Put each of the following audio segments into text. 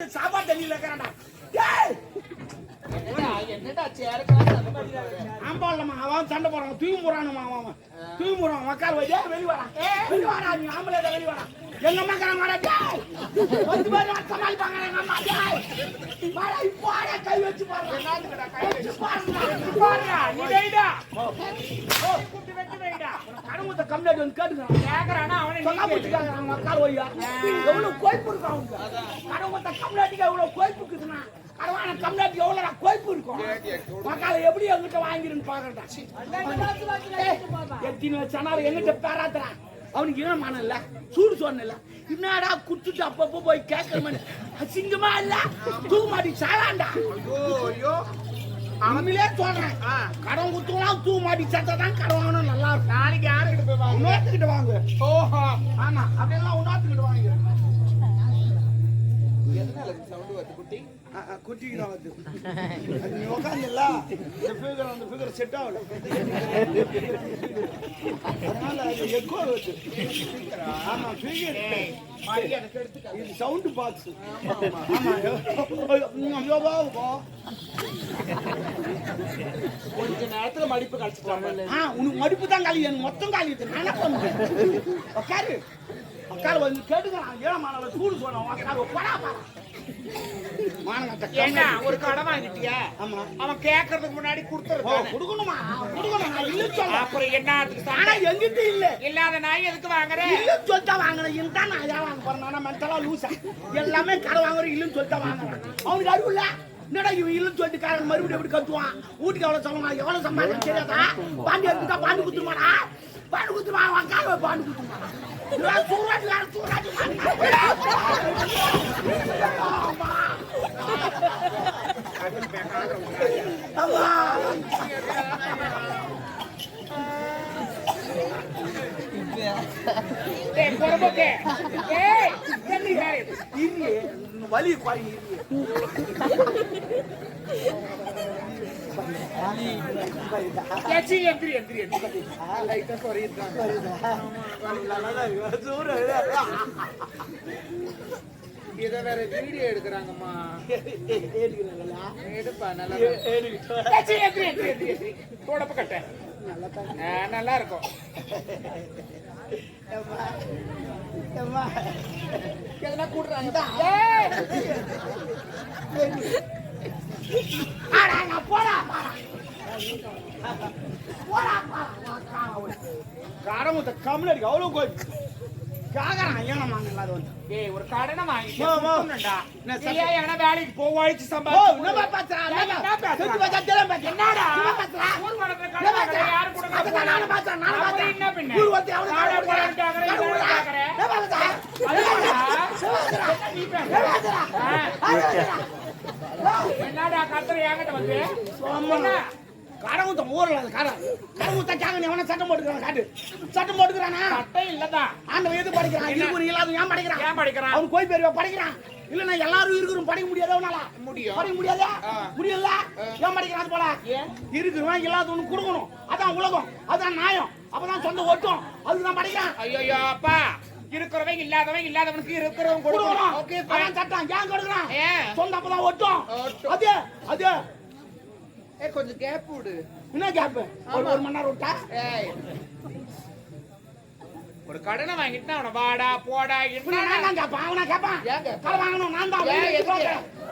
சாப்பாடு தண்ணியில இருக்கிறான்டா. டேய் என்னடா ஆம்பாளம்மா அவன் சண்டை போடுறான். தூக்கி போறானுமா அவன். அவன் முறான். போறான் வழியா வையா வெளி வரான் வெளி வாடா. நீ ஆம்பளை வெளி வாடா. எங்க அம்மா டேய் வந்து பாரு சமாளிப்பாங்க எங்க அம்மா டேய் இப்போ வாடா கை வச்சு பாரு வச்சு பாருடா பாருடா நீ வெயிடா கூட்டி வெச்சு வெயிடா கடவுத்த கம்ப்ளைண்ட் வந்து கேட்டுக்கிறான் கேக்குறானா அவனை சொன்னா புடிச்சாங்க அவன் உக்கார் வையா எவ்வளவு கோய்ப்பு இருக்கு அவனுக்கு கடவுத்த கம்ப்ளைண்ட்டுக்கு எவ்வளவு கோய்ப்பு இருக்குதுன்னா கடவான கம்ப்ளைண்ட் எவ்வளவு கோய்ப்பு இருக்கும் மக்களை எப்படி எங்கிட்ட வாங்கிருன்னு பாக்குறா எத்தனை வச்சானாலும் எங்கிட்ட பேராத்துறான் அவனுக்கு என்ன மனம் இல்ல சூடு சொன்னல என்னடா குத்துட்டு அப்பப்போ போய் கேட்கற அசிங்கமா இல்ல? தூக்க மாட்டி ஐயோ அவங்களே சொல்றேன். கடன் குத்துலாம் தூக்க மாட்டி சட்டை தான் கடன் வாங்கணும் நல்லா இருக்கும். நாளைக்கு யாருக்கிட்ட போய் வாங்க? இன்னொருத்துக்கிட்ட வாங்க. ஓஹோ. ஆமா அப்படியெல்லாம் இன்னொருத்துக்கிட்ட வாங்கிக்கிறேன் எதனால சவுண்ட் வருது குட்டி? குட்டிக்கு வந்து. நீ உட்காந்துல இந்த ஃபிகர் அந்த ஃபிகர் செட் ஆகல. அதனால அது எக்கோ வருது ஆமா ஃபிகர் இது சவுண்ட் பாக்ஸ் ஆமா கொஞ்ச நேரத்துல மடிப்பு கழிச்சு உனக்கு மடிப்பு தான் காலி எனக்கு மொத்தம் காலி நான் உட்காரு உட்காரு வந்து கேட்டுக்கிறான் ஏழை மாணவ சூடு சொன்னோம் உட்காரு போடா பாரு. மானங்கட்ட ஒரு கடை வாங்கிட்டியா? ஆமா. அவன் கேக்குறதுக்கு முன்னாடி கொடுத்துருக்கான். கொடுக்கணுமா? கொடுக்கணும் நான் இல்ல அப்புறம் என்ன ஆனா? எங்கிட்ட இல்ல. இல்லாத நாய் எதுக்கு வாங்குற? இல்லன்னு சொல்லிட்டா வாங்கினேன் இதுதான் நான் ஏன் வாங்க போறேன். நான் மென்டலா லூசா எல்லாமே கடை வாங்குறேன் இல்லன்னு சொல்லிட்டா வாங்குறேன் அவனுக்கு அறிவு இல்ல. என்னடா இவன் இல்லன்னு சொல்லிட்டு காரன் மறுபடியும் எப்படி கத்துவான்? வீட்டுக்கு எவ்வளவு சொல்லணும் எவ்வளவு சம்பாதிக்க தெரியாதா? பாண்டி எடுத்துட்டா பாண்டி பாண்டி குத்துமா அவன் கால பாண்டி குத்துமா வலி குறை இத வேற வீடியோ எடுக்கிறாங்கம்மா எடுப்பா நல்லா ஏச்சி எந்திரி எந்திரி எந்திரி கட்ட நல்லா இருக்கும் எதனா கூடுறாங்க ஏய் காரமுத்த கம்முனடி அவ்வளவு கோய் காகறான் ஏனம்மா இல்லாத வந்து ஏய் ஒரு கடனை வாங்கிட்டு எங்கனா வேலைக்கு சம்பாதிச்சு என்ன என்னடா? ஊர் வளர்க்குற? யாரு. என்ன பின்ன? ஊர் கேக்குறேன். கேக்குறேன். என்ன. நீ பேசுற. என்னடா கத்துற என்கிட்ட வந்து? காரமுத்தம் ஊர்ல அது காரம் காரமுத்த கேங்க எவனா சட்டம் போட்டுக்கிறான் காட்டு. சட்டம் போட்டுக்கிறானா? சட்டை இல்லதான் ஆண்டவன் எது படிக்கிறான்? இருக்கு இல்லாத ஏன் படிக்கிறான்? ஏன் படிக்கிறான்? அவன் கோய் பேருவா படிக்கிறான். இல்லன்னா எல்லாரும் இருக்கிறோம் படிக்க முடியாத அவனால முடியும். படிக்க முடியாதா. முடியல? ஏன் படிக்கிறான் போல? இருக்கிறவன் இல்லாதவனுக்கு கொடுக்கணும். அதான் உலகம். அதான் நியாயம். அப்பதான் சொந்த ஒட்டும் அதுதான் படிக்கிறான். ஐயோ அப்பா. இருக்கிறவன் இல்லாதவன் இல்லாதவனுக்கு இருக்கிறவன் கொடுக்கணும். சட்டம். ஏன் கொடுக்குறான்? சொந்த அப்பதான் ஒட்டும். அது அது. ஏ கொஞ்சம் கேப் விடு. என்ன கேப் ஒரு ஒரு மணி நேரம் விட்டா? ஏய். ஒரு கடனை வாங்கிட்டு அவன வாடா போடா நான் தான் கேட்பேன் அவனா கேட்பான். வாங்கணும் நான் தான்.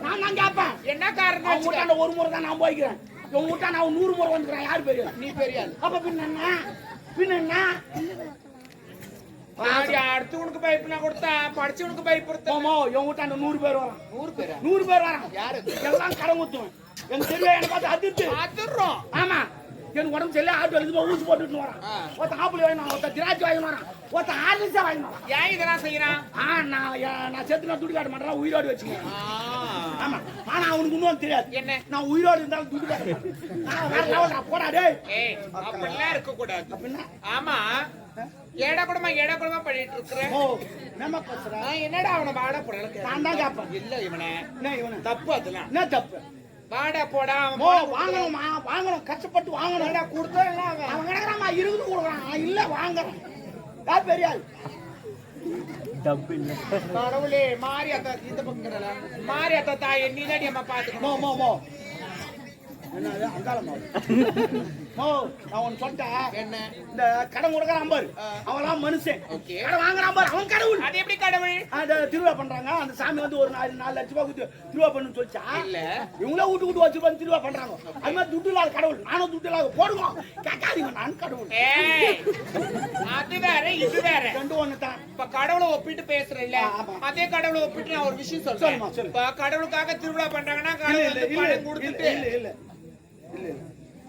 நான் தான் கேட்பேன். என்ன காரணம் அவன் வச்சுக்க? வீட்டாண்ட ஒரு முறை தான் நான் போய்க்கிறேன். உன் வீட்டா நான் நூறு முறை வந்துக்கிறேன். யாரு பெரிய நீ பெரிய. அப்ப பின்ன என்ன? பின்ன என்ன? அடுத்தவனுக்கு பயப்புனா கொடுத்தா படிச்சவனுக்கு பயப்படுத்த போமோ என் வீட்டாண்ட நூறு பேர் வரான். நூறு பேரா? நூறு பேர் வரான். யாரு எல்லாம் கடன் எனக்கு தெரியும் எனக்கு பார்த்து அதிர்த்து அதுறோம் ஆமா. எனக்கு உடம்பு சரியில்லை ஆட்டோ எழுதி ஊசி போட்டுட்டு வரான். ஆ. ஒருத்தன் ஆப்பிள் வாங்கினான் ஒருத்தன் திராட்சை ஒருத்தன் ஆர்லிஸா வாங்கிட்டு வரான். ஏன் இதெல்லாம் செய்யறான்? ஆ நான் நான் செத்து நான் துடி காட்ட மாட்டேன் உயிரோடு வச்சுக்கேன். ஆமா. ஆனா அவனுக்கு இன்னும் தெரியாது. என்ன? நான் உயிரோடு இருந்தாலும் துடி காட்ட மாட்டேன். நான் வேற லெவல்டா போடா டேய். ஏய் அப்படிலாம் இருக்க கூடாது அப்படின்னா? ஆமா. ஏடா கூடமா ஏடா கூடமா பண்ணிட்டு இருக்கிற? ஓ நம்ம பேசுற? நான் என்னடா அவனை வாடா போடா நான் தான் கேட்பேன். இல்ல இவனை. என்ன இவனு? தப்பு அதெல்லாம். என்ன தப்பு? வாடா போடா ஓ வாங்கணுமா வாங்கணும் கஷ்டப்பட்டு வாங்கணும். கொடுத்தா அவன் கிடக்குறாமா இருபது கொடுக்குறான். இல்ல வாங்குறான். யார் பெரியாள். கடவுளே மாரியாத்தா இந்த பக்கம் கிடல மாரியாத்தா தாய் நீ தாடி அம்மா பாத்துக்கணும் என்னது மோ நான் ஒன்னு சொல்லிட்டேன் என்ன? இந்த கடன் கொடுக்குறான் பாரு அவன்லாம் மனுஷன். கடன் வாங்குறான் பாரு அவன் கடவுள். அது எப்படி கடவுள்? அந்த திருவிழா பண்றாங்க. அந்த சாமி வந்து ஒரு நாலு நாலு லட்ச ரூபாய் கொடுத்து திருவிழா பண்ணுன்னு சொல்லிச்சா இல்ல. இவங்களே வீட்டு வீட்டு வச்சு திருவிழா பண்றாங்க. அது மாதிரி துட்டு இல்லாத கடவுள். நானும் துட்டு இல்லாத போடுவோம் கேட்காதீங்க நான் கடவுள். அது வேற இது வேற. ரெண்டு ஒண்ணு தான். இப்ப கடவுளை ஒப்பிட்டு பேசுறேன்ல. ஆமா. அதே கடவுளை ஒப்பிட்டு நான் ஒரு விஷயம் சொல்றேன். இப்ப கடவுளுக்காக திருவிழா பண்றாங்கன்னா கடவுள் கொடுத்துட்டு இல்ல இல்ல.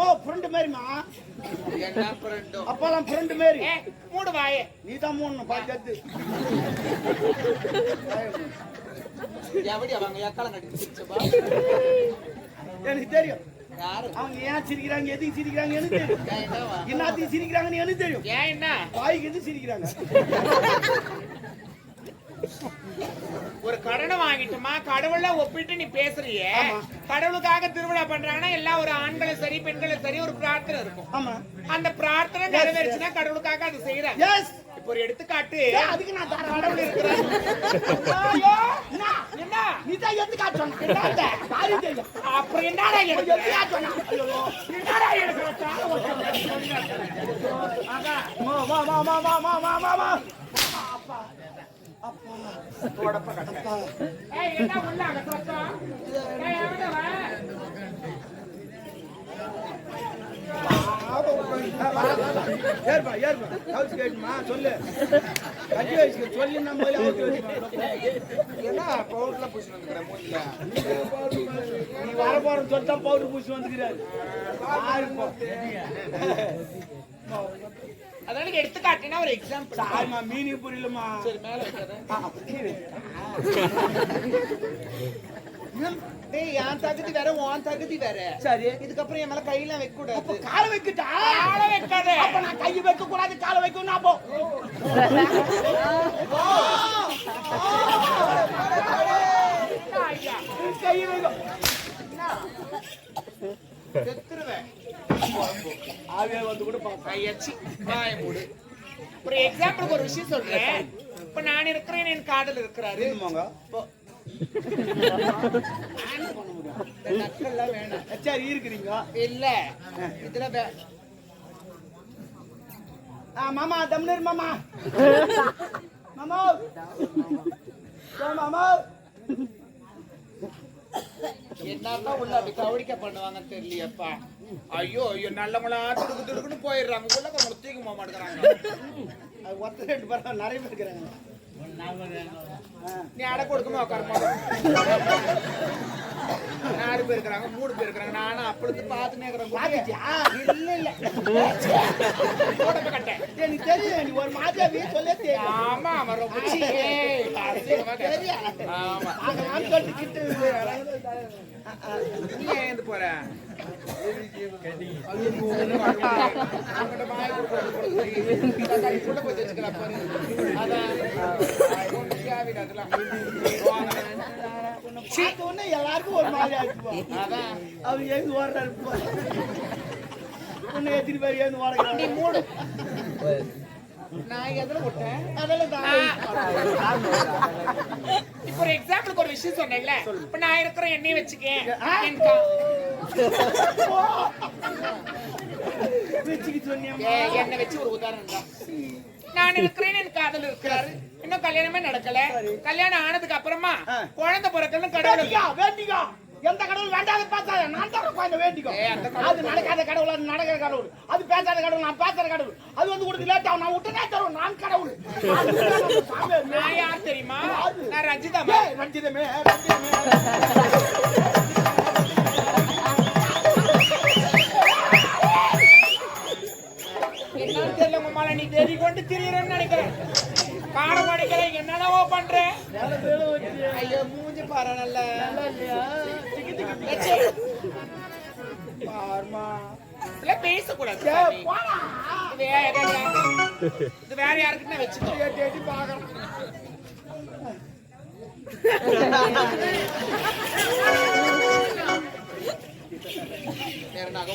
ஓ ஃப்ரெண்டு மாதிரிமா ஃப்ரெண்டோ அப்பெல்லாம் ஃப்ரெண்டு மாதிரி. ஏ மூடு வாயே. நீ தான் மூணு சிரிச்சப்பா எனக்கு தெரியும். யாரு? அவங்க ஏன் சிரிக்கிறாங்க எதுக்கு சிரிக்கிறாங்க எனக்கு தெரியும்? என்னத்துக்கு சிரிக்கிறாங்கன்னு எனக்கு தெரியும். ஏன் என்ன? வாய்க்கு எது சிரிக்கிறாங்க? ஒரு கடனை வாங்கிட்டுமா? கடவுள ஒப்பிட்டு நீ பேசுறியே. கடவுளுக்காக திருவிழா பண்றாங்கன்னா எல்லாம் ஒரு ஆண்களும் சரி பெண்களும் சரி ஒரு பிரார்த்தனை இருக்கும். ஆமா. அந்த பிரார்த்தனை நிறைவேறுச்சுன்னா கடவுளுக்காக அது செய்யறாங்க இப்போ ஒரு எடுத்துக்காட்டு. அதுக்கு நான் கடவுள் இருக்கிறார் ஐயோ என்ன? நீ தான் தெரியும் அப்புறம் என்னடா என்னடா எனக்கு ஏற்பா ஏற்பா கவுச்சு கேட்டுமா சொல்லு கட்டி வயசுக்கு சொல்லி நம்ம என்ன பவுடர்ல பூசி வந்துக்கிற மூஞ்சில நீ வர போறன்னு சொல்லிட்டா பவுடர் பூசி வந்துக்கிறாரு ஆயிருப்போம் அதான் எடுத்துக்காட்டினா ஒரு எக்ஸாம்பிள் சாரிம்மா மீனிங் புரியலம்மா சரி மேல. டேய் என் தகுதி வேற உன் தகுதி வேற. சரி. இதுக்கப்புறம் என் மேல கையெல்லாம் வைக்க அப்ப கூடாது காலை வைக்கிட்டா? காலை வைக்காத. அப்ப நான் கையை வைக்க கூடாது காலை அப்போ. ஐயா கை வைக்கும் செத்துருவேன். ஆவியா வந்து கூட கையச்சி ஒரு எக்ஸாம்பிளுக்கு ஒரு விஷயம் சொல்றேன். இப்ப நான் இருக்கிறேன் என் காதல் இருக்கிறாரு. வேணாம். இருக்கிறீங்க இல்ல. இதுல மாமா தம்னர் மாமா. மாமா. மாமா. என்னதான் உள்ள அப்படி கவனிக்க பண்ணுவாங்கன்னு தெரியலையப்பா. ஐயோ ஐயோ நல்லவங்களா துடுக்கு துடுக்குன்னு போயிடுறாங்க. உள்ள கொஞ்சம் தூக்கி போக மாட்டேங்கிறாங்க ஒத்த ரெண்டு பேரும் நிறைய பேர் இருக்கிறாங்க. நீ அடை கொடுக்குமா உட்காருமா? நாலு பேர் இருக்கிறாங்க மூணு பேர் இருக்கிறாங்க. நானும் அப்பளுக்கு பார்த்துனே இருக்கிறேன். இல்ல இல்ல. கட்டேன். நீ ஒரு ஆமா அவன் ரொம்ப ஆமா. சொல்லிக்கிட்டு நீ ஏந்து போற? அதான். ஒண்ணும் உடனே எல்லாருக்கும் ஒரு மாதிரி ஆயிடுச்சு அவர் எழுந்து ஓடுறாரு உன்னை எத்தனை பேர் எழுந்து நீ மூடு நான் எதுல விட்டேன் அதெல்லாம் ஒரு எக்ஸாம்பிளுக்கு ஒரு விஷயம் சொன்னேன்ல இப்ப நான் இருக்கிற எண்ணெய் வச்சுக்கேன் வச்சுக்க என்னை வச்சு ஒரு உதாரணம் தான் நான் இருக்கிறேன் என் காதல் இருக்கிறாரு. இன்னும் கல்யாணமே நடக்கல. கல்யாணம் ஆனதுக்கு அப்புறமா. குழந்தை பிறக்கணும் கடவுள் வேண்டிக்கோ எந்த கடவுள் வேண்டாத பேசாத. நான் தர குழந்தை வேண்டிக்கோ. அது நடக்காத கடவுள் அது நடக்கிற கடவுள். அது பேசாத கடவுள் நான் பேசுற கடவுள். அது வந்து கொடுத்து லேட் ஆகும். நான் விட்டுனே தரும் நான் கடவுள். நான் யார் தெரியுமா? நான் ரஞ்சிதா ஏய், ரஞ்சிதமே ரஞ்சிதமே. போட்டு திரியறேன்னு நினைக்கிறேன். காண அடிக்கிறேன் என்னென்னவோ பண்றேன்? ஐயோ மூஞ்சி பாரு நல்ல. பாருமா பேசக்கூடாது இது வேற யாருக்குன்னு வச்சுக்கோ. பாக்கலாம் நேரனாக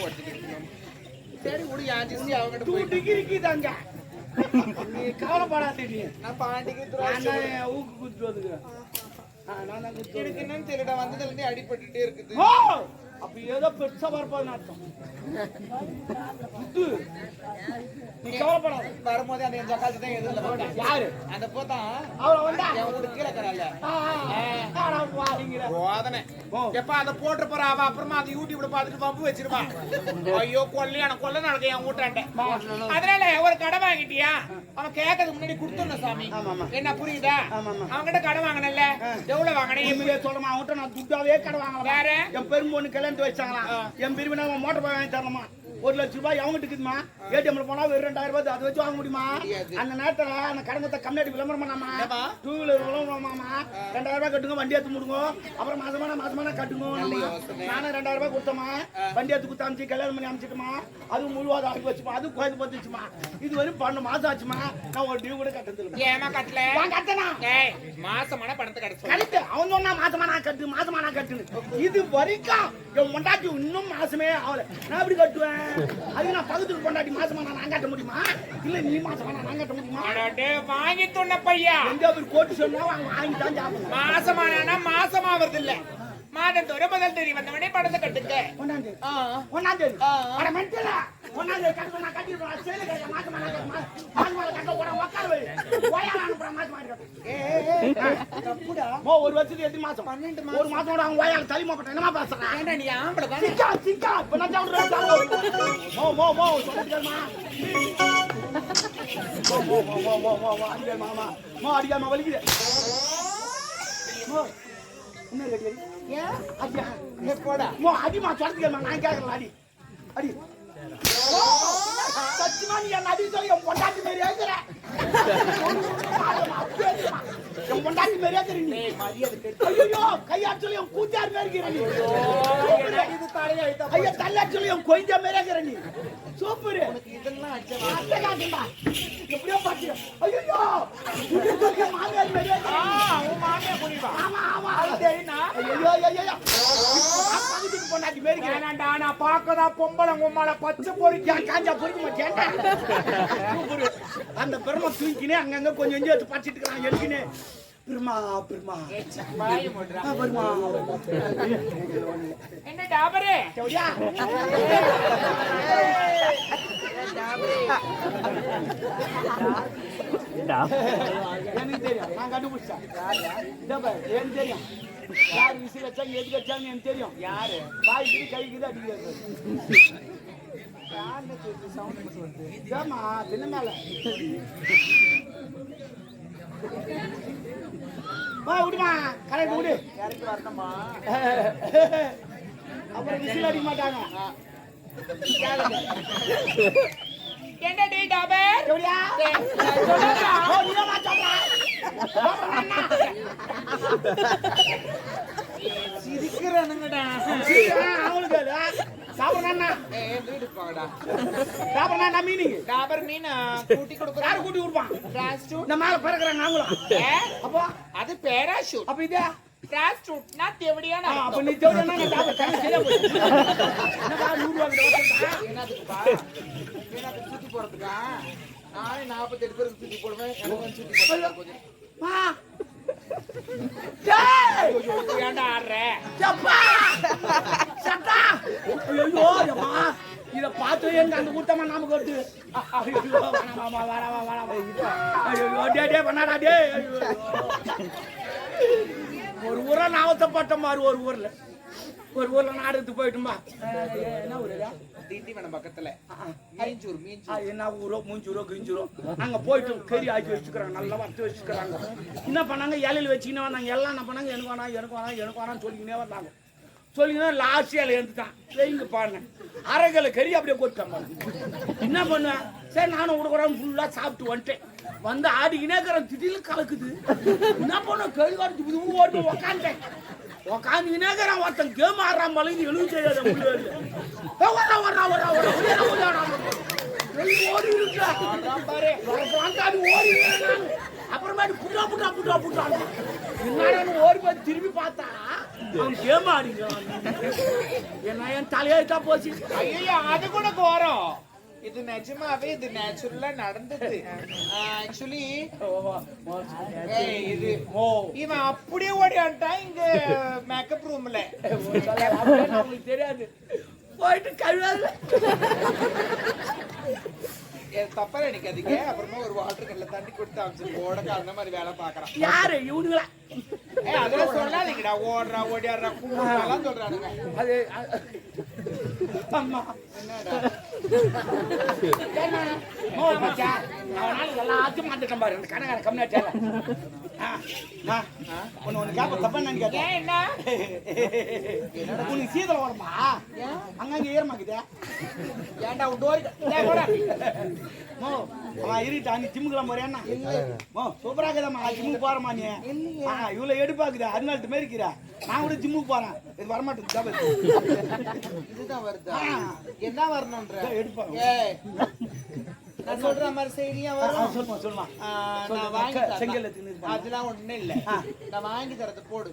சரி விடு யாஜிஸ்தி அவங்ககிட்ட போய் டிகிரிக்கு தாங்க நீ நான் பாண்டிக்கு ஊக்கு குத்து வந்துக்கிறேன். நான் தான் எனக்கு என்னன்னு தெரியல வந்ததுல இருந்தே அடிபட்டுட்டே இருக்குது. அப்ப ஏதோ பெருசா வரப்போகுதுன்னு அர்த்தம். நீ கவலைப்படாத. வரும்போது அந்த ஜக்காத்து தான் எதுல போட்டேன் யாரு? அந்த போதான் அவளை வந்தா? என் வீட்டு கீழே கரால போதனை. எப்ப அதை போட்டு போற அவ அப்புறமா அந்த யூடியூப்ல பாத்துட்டு பம்பு வச்சிருவான் ஐயோ கொல்லையான கொல்ல நடக்க என் வீட்டாண்ட அதனால ஒரு கடை வாங்கிட்டியா? அவன் கேட்கறதுக்கு முன்னாடி கொடுத்துடணும் சாமி. ஆமாமா. என்ன புரியுதா? ஆமாமா. அவன் கிட்ட கடை வாங்கினல எவ்வளவு வாங்கினேன் சொல்லுமா அவன்கிட்ட நான் துட்டாவே கடை வாங்கலாம் யாரு? என் பெரும் பொண்ணு கல்யாணத்து வச்சாங்களாம். என் பிரிவினா மோட்டர் பைக் வாங்கி தரணுமா? ஒரு லட்ச ரூபாய் அவங்ககிட்ட இருக்குதுமா? ஏடிஎம்ல போனா வெறும் ரெண்டாயிரம் ரூபாய் அதை வச்சு வாங்க முடியுமா. அந்த நேரத்துல அந்த கடங்கத்தை கம்மியாடி விளம்பரம் பண்ணாமா? டூ வீலர் விளம்பரமாமா ரெண்டாயிரம் ரூபாய் கட்டுங்க வண்டி எடுத்து முடுங்க. அப்புறம் மாசமான மாசமான கட்டுங்க. நானும் ரெண்டாயிரம் ரூபாய் கொடுத்தோமா வண்டி எடுத்து கொடுத்து அமிச்சு கல்யாணம் பண்ணி அமிச்சிட்டுமா? அது முழுவாத ஆகி வச்சுமா? அது கோயில் பத்துச்சுமா இது வரையும் பன்னெண்டு மாசம் ஆச்சுமா? நான் ஒரு டியூ கூட கட்டதில்லை ஏமா கட்டல? கட்டனா? மாசமான பணத்தை கட்ட சொல்லு. கரெக்ட் அவன் சொன்னா மாசமா நான் கட்டு மாசமா நான் கட்டுன்னு. இது வரைக்கும் என் பொண்டாட்டி இன்னும் மாசமே ஆகல. நான் எப்படி கட்டுவேன்? அது நான் பக்கத்துக்கு பொண்டாட்டி மாசமா நான் கட்ட முடியுமா? இல்ல நீ மாசமா நான் கட்ட முடியுமா? வாங்கி துண்ண பையா? எங்க போய் கோட்டு சொன்னா வாங்கி தான் சாப்பிடணும் மாசமானா மாசமாவது இல்ல மாதத்தோட முதல் தேதி வந்தவனே பணத்தை கட்டுங்க. ஒன்னாம் தேதி. ஒன்னாம் தேதி. தேதி கட்ட நான் கட்டிடுவேன் சேலை கட்ட மாசமா நான் கட்ட மாசமா கட்ட உடனே உட்கார வை ஓயால அனுப்புறேன் மாசமா கட்ட. தப்புடா. மோ ஒரு வருஷத்துக்கு எத்தனை மாசம். பன்னெண்டு ஒரு மாசம் கூட அவன் ஓயால தள்ளி மாட்டேன் என்னமா பேசுறேன் ஏன்டா நீ ஆம்பளை தானே சிக்கா சிக்கா இப்ப நான் சாப்பிடுறேன் மோ மோ மோ சொல்லுங்கம்மா மோ மோ மோ மோ மோ மோ மோ அடிக்கல் மாமா. மோ அடிக்கல் மா வலிக்குது. மோ என்ன கேக்குறீ ஏன்? அடியா? ஏ, போடா. மோ அடிமா சொல்லுங்கம்மா நான் கேக்குறேன் அடி. அடி. சத்தியமா நீ என்ன அடி சொல்லி என் பொண்டாட்டி மாதிரி ஏக்குற என் பொண்டாட்டி மாதிரி ஏக்குற நீ? ஏய், மரியாதை கெட்டு ஐயோ கையாட் சொல்லி என் கூத்தார் மாதிரி இருக்கிற ஐயா தள்ளாட் சொல்லி என் கொஞ்ச மாதிரி இருக்கிற நீ? சூப்பர் எப்படியோ பாத்தியா ஐயோ மாமியார் மாதிரி இருக்கிற ஆ, நீ. உன் மாமியா புரியுவா ஆமா ஆமா. தெரியுமா ஐயோ ஐயோ பொண்டாட்டி மாதிரி இருக்கிறேன் வேணாண்டா நான் பார்க்கதா பொம்பளை உம்மால பச்சை பொறிக்க. காஞ்சா பொறுக்க அந்த பெருமை தூக்கினே அங்கங்க கொஞ்சம் கொஞ்சம் எடுத்து படிச்சிட்டு இருக்கான் எழுக்கினே பெருமா பெருமா. பெருமா என்ன டாபரே எனக்கு தெரியும் நான் கண்டுபிடிச்சேன் எனக்கு தெரியும் யார்? விசில் வச்சாங்க எதுக்கு வச்சாங்க எனக்கு தெரியும் யாரு வாய்க்கு கைக்குது அடிக்கிறது ஏமா தின்ன மேல வா விடுமா கரெக்ட் விடு. அப்புறம் விசில் அடிக்க மாட்டாங்க. என்ன டே டாபர் எப்படியா? சொல்லுடா. ஓ, நீதாம்மா சொல்றா? சிரிக்கிறானுங்கடா. சீக்கிரம் சாப்பிடணும்னா ஏய், வீடு போங்கடா. சாப்பிடணும்னா மீனிங் டாபர் மீன் கூட்டி யாரு கொடுக்குறாரு கூட்டி கொடுப்பான் பிராஸ்டூட் இந்த மேல பிறகுறாங்க நாங்களும். அப்போ? அது பேராஷூட் அப்ப இதே? பிராஸ்டூட்னா தேவடியான அப்ப நீ தேவையான நான் சாப்பிட. டைம் சரியா போச்சு. என்னடா நூறு ரூபா கிட்ட வச்சிருக்கா? என்னதுக்குப்பா என்னது சுத்தி போறதுக்கா நானே நாற்பத்தெட்டு பேருக்கு சுத்தி போடுவேன். எனக்கு சுத்தி போடுவேன் ஏன்டா ஆடுற சட்டா. ஐயோ, இத பார்த்து எனக்கு அந்த கூட்டமா நமக்கு வருது பண்ணாடா, ஒரு ஊரா நாவத்தப்பட்ட மாதிரி ஒரு ஊர்ல ஒரு ஊர்ல நாடகத்துக்கு போயிட்டுமா? என்ன ஊருடா திண்டிவனம் பக்கத்துல. மீஞ்சூர் மீஞ்சூர். என்ன ஊரோ மூஞ்சூரோ கிஞ்சூரோ? அங்க போயிட்டு கறி ஆக்கி வச்சுக்கிறாங்க நல்லா வறுத்து வச்சுக்கிறாங்க. என்ன பண்ணாங்க? இலையில வச்சுக்கினே வந்தாங்க. எல்லாம் என்ன பண்ணாங்க? எனக்கு வேணாம் எனக்கு வேணாம் எனக்கு வேணாம்னு சொல்லிக்கினே வந்தாங்க. சொல்லிக்கினே லாஸ்ட் இலை எழுந்துட்டான். வைங்க பாருங்க. அரைக்கலை கறி அப்படியே கொட்டாங்க என்ன பண்ணுவேன்? சரி நானும் விடுக்குறேன் ஃபுல்லாக சாப்பிட்டு வந்துட்டேன். வந்து ஆடிக்கினே இருக்கிறேன் திடீர்னு கலக்குது. என்ன பண்ண காட்டு புது ஓட்டு உக்காந்தேன் உக்காந்துக்கினே ஒருத்தன் கேம் ஆடுறான் பழகி எழுதி செய்யாத முடியாது. வரா வரா வரா வரா வெளியே ஓடாடா ஓடி இருக்கா பாரு ஓடி நான் அப்புறமேட்டு புட்டா புட்டா புட்டா புட்டான் ஓடி போய் திரும்பி பார்த்தா அவன் கேம் என்ன என் தலையெழுத்தா போச்சு. ஐயோ அது கூட கோரம். இது நிஜமாவே இது நேச்சுரலா நடந்தது. ஆக்சுவலி இது ஓ இவன் அப்படியே ஓடியான்ட்டான் இங்க மேக்கப் ரூம்ல நமக்கு தெரியாது போயிட்டு கழுவாது. தப்பா நினைக்காதீங்க. அப்புறமா ஒரு வாட்டர் கல்ல தண்ணி கொடுத்து அமைச்சு ஓடக்க அந்த மாதிரி வேலை பாக்குறான் யாரு? இவனுங்களா? அதெல்லாம் சொல்லாதீங்கடா. ஓடுறா ஓடியாடுறா கூப்பிடுறாலாம் சொல்றானுங்க. அது- அம்மா எல்லாத்தையும் மாத்திட்டேன் பாரு அந்த கணக்கான கம்யூனிட்டியால உனக்கு சீதல் வருமா? அங்கங்க ஈரமாக்குதே ஏன்டா டோரி இருட்டா நீ ஜிம்முக்குலாம் போறியாண்ணா மோ சூப்பரா இருக்குதாம்மா ஜிம்முக்கு போறமா நீ இவ்வளவு எடுப்பாக்குது அருணாள் மாரி இருக்கிறா நான் கூட ஜிம்முக்கு போறேன். இது வரமாட்டேன் இதுதான் வருது என்ன வரணும்ன்ற எடுப்பாங்க நான் சொல்ற மாதிரி செய்தியா வரும்? சொல்லுமா, சொல்லுமா. நான் வாங்கி இருப்பாங்க. அதெல்லாம் ஒண்ணும் இல்ல. நான் வாங்கி தரது போடு.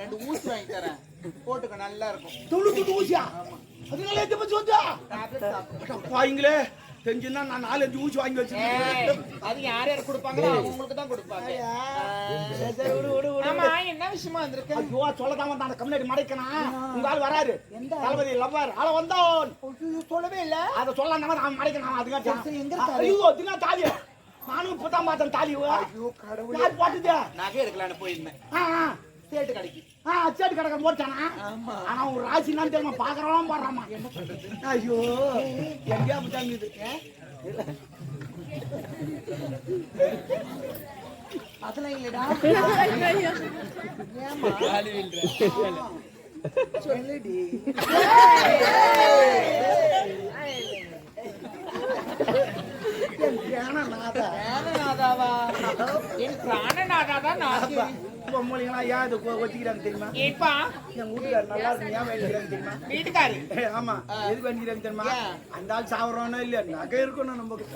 ரெண்டு ஊசி வாங்கி தரேன். போட்டுக்க நல்லா இருக்கும். தொண்ணூத்தி ஊசியா? அதனால எட்டு பச்சு வந்தா? தெரிஞ்சிருந்தா நான் நாலஞ்சு ஊசி வாங்கி வச்சிருக்கேன் அது யார் யார் கொடுப்பாங்களோ அவங்களுக்கு தான் கொடுப்பாங்க ஆமா. என்ன விஷயமா வந்திருக்க ஐயோ, சொல்லதான் வந்தான், அந்த கம்யூனிட்டி. உங்க ஆள் வராரு. தளபதி லவ்வர், ஆள வந்தான். சொல்லவே இல்ல அதை சொல்லலாம்னா அவன் மடைக்கணும், அதுக்காக. எங்க இருக்காரு? ஐயோ, தாலி. நானும் இப்பதான் பார்த்தேன் தாலி. ஐயோ கடவுளே போட்டுது? நகை எடுக்கலான்னு போயிருந்தேன். சேட்டு கடைக்கு ஆ, சேட்டு கடைக்காரன் போட்டானா? ஆமா. ஆனா ஒரு ராசி என்னன்னு தெரியுமா? பார்க்கறவன் போடுறாமா. ஐயோ, எங்கேயா போட்டாங்க இது? அதெல்லாம் இல்லடா சொல்லுடி என் பிராணநாதா. பிராணநாதாவா என் பிராணநாதா தான் நான் பொம்பளைங்களா ஏன் இது கொ- கொத்திக்கிறாங்க தெரியுமா? ஏப்பா? என் வீட்டுக்காரர் நல்லா இருக்கு ஏன் வேண்டிக்கிறாங்க தெரியுமா? வீட்டுக்காரு ஆமா. எதுக்கு வேண்டிக்கிறாங்க தெரியுமா? அந்த ஆள் சாவறானோ இல்லையா நகை இருக்கணும் நமக்கு.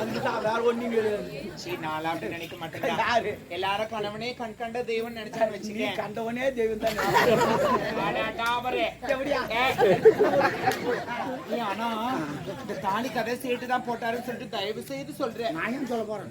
அதுதான் வேற ஒண்ணும் கிடையாது சீ நாளா அப்படி நினைக்க மாட்டேன் யாரு? எல்லாரும் கணவனே கண் கண்ட தெய்வம் நினைச்சான்னு நீ வச்சுக்கேன். கண்டவனே தெய்வம் தான். ஆனா இந்த தாலி கதை சேட்டு தான் போட்டாருன்னு சொல்லிட்டு தயவு செய்து சொல்றேன். நான் சொல்ல போறேன்?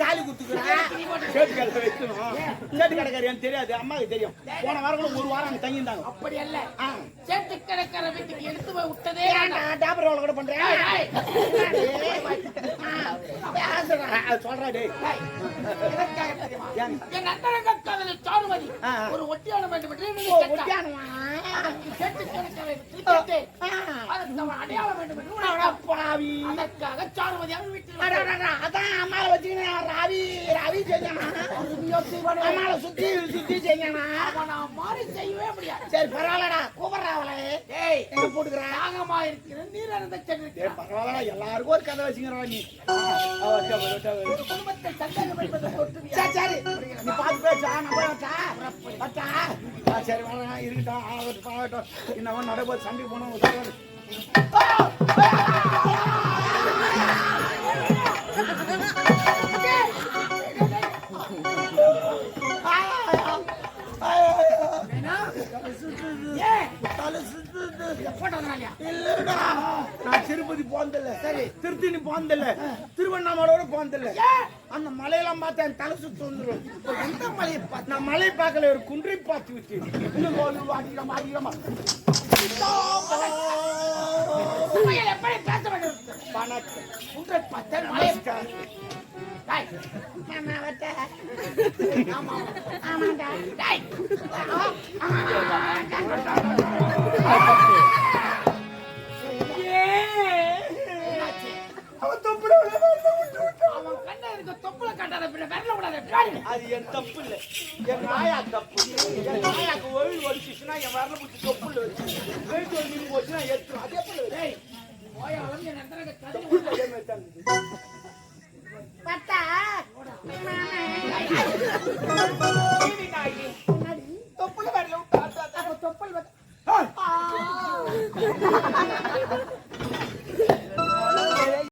சேட்டு கடை வைக்கணும் சேட்டு கடைக்காரி எனக்கு தெரியாது அம்மாவுக்கு தெரியும் போன வாரம் கூட ஒரு வாரம் அங்க தங்கியிருந்தாங்க அப்படி அல்ல. சேட்டு கிடக்கிற வீட்டுக்கு எடுத்து போய் விட்டதே ஏன்டா டாபர் ரோல் கூட பண்றேன் ஏய், சொல்றா டேய்? என் அந்தரங்க காதலி சாருமதி. ஒரு ஒட்டியானம் வேண்டும் என்று. ஒட்டியானமா? சேட்டு அவன் அடையாளம் வேண்டும் என்று. பாவி அதற்காக சாருமதி அவன் வீட்டில் அதான் அம்மாவை வச்சுக்கினேன் ரவி ரவி செஞ்சானா சுத்தி சுத்தி செஞ்சானா நான் மாறி செய்யவே முடியாது. சரி பரவாயில்லடா கூப்பிடுறா அவளே. ஏய் எங்க போட்டுக்கிறா? தாகமா இருக்கிற நீர் அந்த சென்று எல்லாருக்கும் ஒரு கதை வச்சுக்கிறா நீ. குடும்பத்தை சண்டை சரி நீ பார்த்து சரி வேணா இருக்கட்டும் ஆகட்டும் ஆகட்டும். இன்னமும் நடைபோது சண்டைக்கு போனோம் பார்த்தா என் தலை சுத்து வந்துடும் எந்த மலையை பார்த்து நான் மலையை பார்க்கல ஒரு குன்றை பார்த்து விட்டு இன்னும் வாடிக்கிறோமா உண்மையில் எப்படி பேச வேண்டும்? வணக்கம். உன்றை பார்த்தேன் மலை டேய், மாமா வட்ட. ஆமா ஆமாண்டா. அது என் தப்பு இல்ல என் நாயா தப்பு. என் நாயாக்கு ஒழு வலிச்சுச்சுன்னா என் வரல பிடிச்சி தொப்புல வச்சு. வெயிட் ஒரு போச்சுன்னா எடுத்துரும் அதே போல